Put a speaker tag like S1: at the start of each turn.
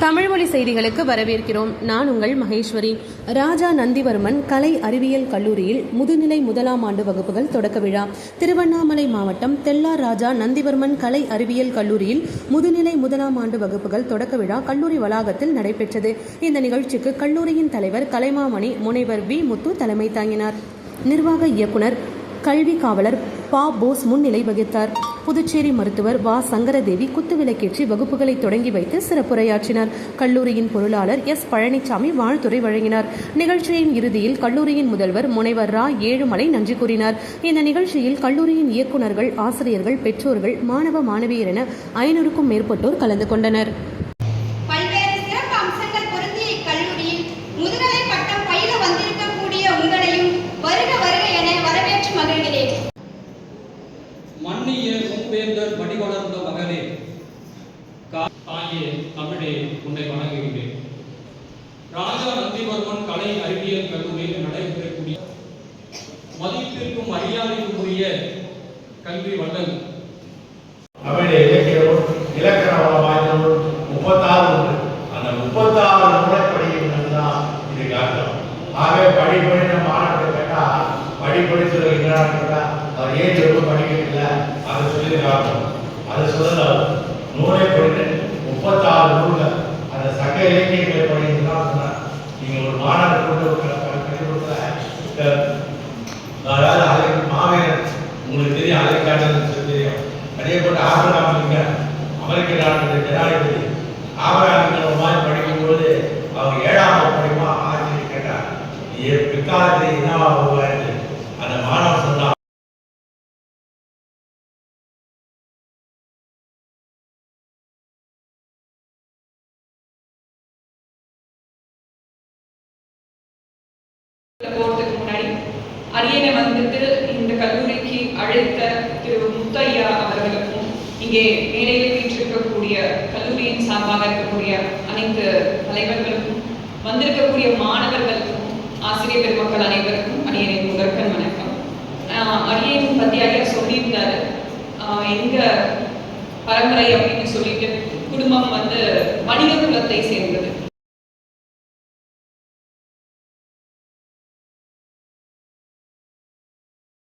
S1: தமிழ்மொழி செய்திகளுக்கு வரவேற்கிறோம். நான் உங்கள் மகேஸ்வரி. ராஜா நந்திவர்மன் கலை அறிவியல் கல்லூரியில் முதுநிலை முதலாம் ஆண்டு வகுப்புகள் தொடக்க விழா. திருவண்ணாமலை மாவட்டம் தெல்லார் ராஜா நந்திவர்மன் கலை அறிவியல் கல்லூரியில் முதுநிலை முதலாம் ஆண்டு வகுப்புகள் தொடக்க விழா கல்லூரி வளாகத்தில் நடைபெற்றது. இந்த நிகழ்ச்சிக்கு கல்லூரியின் தலைவர் கலைமாமணி முனைவர் வி. முத்து தலைமை தாங்கினார். நிர்வாக இயக்குனர் கல்வி காவலர் பா. போஸ் முன்னிலை வகித்தார். புதுச்சேரி மருத்துவர் வா. சங்கரதேவி குத்துவிளக்கேற்றி வகுப்புகளை தொடங்கி வைத்து சிறப்புரையாற்றினார். கல்லூரியின் பொருளாளர் எஸ். பழனிசாமி வாழ்த்துரை வழங்கினார். நிகழ்ச்சியின் இறுதியில் கல்லூரியின் முதல்வர் முனைவர் ரா. ஏழுமலை நன்றி கூறினார். இந்த நிகழ்ச்சியில் கல்லூரியின் இயக்குநர்கள் ஆசிரியர்கள் பெற்றோர்கள் மாணவ மாணவியர் என ஐநூறுக்கும் மேற்பட்டோர் கலந்து கொண்டனர்.
S2: பல்வேறு சிறப்பு அம்சங்கள்
S3: வளர்ந்த மகனே. தாயே தமிழே உன்னை வணங்குகிறேன் ராஜா நந்திவர்மன் கலை அறிவியல் கல்லூரியில் நடைபெறக்கூடிய மதிப்பிற்கும் மரியாதைக்கும் உரிய கல்வி வள்ளல்
S4: அவளே படிப்படித்தது கேட்டா அவர் ஏன் ரொம்ப படிக்கல அதை சொல்லி காட்டும் அதை சொல்லல நூலை படித்து முப்பத்தாறு நூல்கள். அந்த சக இலக்கியங்களை படிக்கிறது தான் சொன்னார். நீங்க ஒரு மாணவர் கொண்டு அதாவது உங்களுக்கு தெரியும் அதை தெரியும். அதே போட்டு ஆபராம் அமெரிக்க நாட்டு ஜனாதிபதி. மாதிரி படிக்கும்போது அவங்க ஏழாம் படிமா படிக்குமா ஆசிரியர் கேட்டார் நீ பிற்காலத்தில் என்னவா
S5: அரியணை வந்துட்டு இந்த கல்லூரிக்கு அழைத்த திரு முத்தையா அவர்களுக்கும் இங்கே மேடையில் வீற்றிருக்கக்கூடிய கல்லூரியின் சார்பாக இருக்கக்கூடிய அனைத்து தலைவர்களுக்கும் வந்திருக்கக்கூடிய மாணவர்களுக்கும் ஆசிரியர் பெருமக்கள் அனைவருக்கும் அரியணை முதற்கண் வணக்கம். ஆஹ் அரியணை பத்தி சொல்லியிருந்தாரு. ஆஹ் எங்க பரம்பரை அப்படின்னு சொல்லிட்டு குடும்பம் வந்து வணிக குலத்தை சேர்ந்த